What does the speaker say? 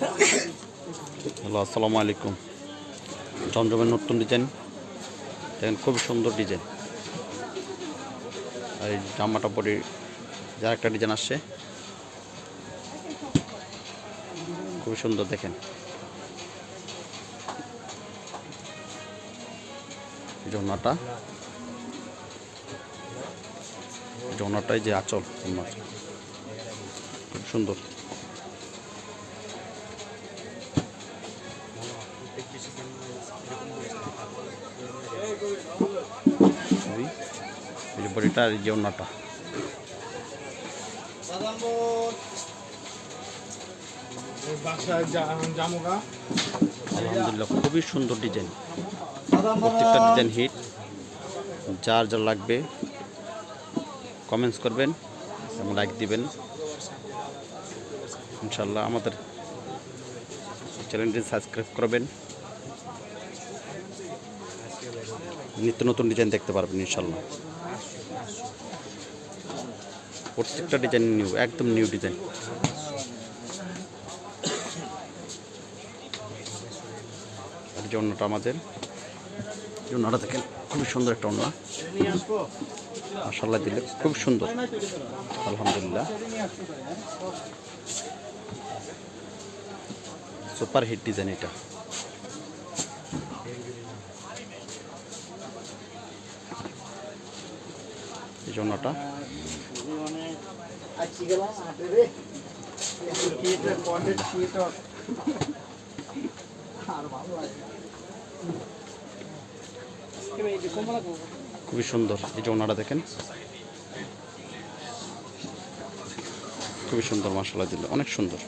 Hello, আসসালামু আলাইকুম। জমজমের নতুন ডিজাইন দেখেন, খুব সুন্দর ডিজাইন আর এই জামাটা পরে যার একটা ডিজাইন আসছে। খুবই সুন্দর, দেখেন। জন্নাটা জন্নাটাই যে আচল খুব সুন্দর। বডিটা আর যে অন্যটা আলহামদুলিল্লাহ, খুবই সুন্দর ডিজাইন প্রত্যেকটা ডিজাইন হিট যার যার লাগবে কমেন্টস করবেন, এবং লাইক দিবেন। ইনশাল্লাহ আমাদের চ্যানেলটি সাবস্ক্রাইব করবেন। নিত্য নতুন ডিজাইন দেখতে পারবেন ইনশাল্লাহ প্রত্যেকটা ডিজাইন নিউ একদম নিউ ডিজাইন আর যে অন্যটা আমাদের? অন্যটা দেখেন, খুবই সুন্দর একটা অন্য। মশাল্লা দিলে খুব সুন্দর। আলহামদুলিল্লাহ। সুপার হিট ডিজাইন এটা এই জন্যটা আজকে গেলাম হাটে রে থিয়েটার কন্টেন্ট থিয়েটার আর ভালো লাগে খুবই সুন্দর এই ওনারা দেখেন। খুবই সুন্দর মশলা দিলে অনেক সুন্দর।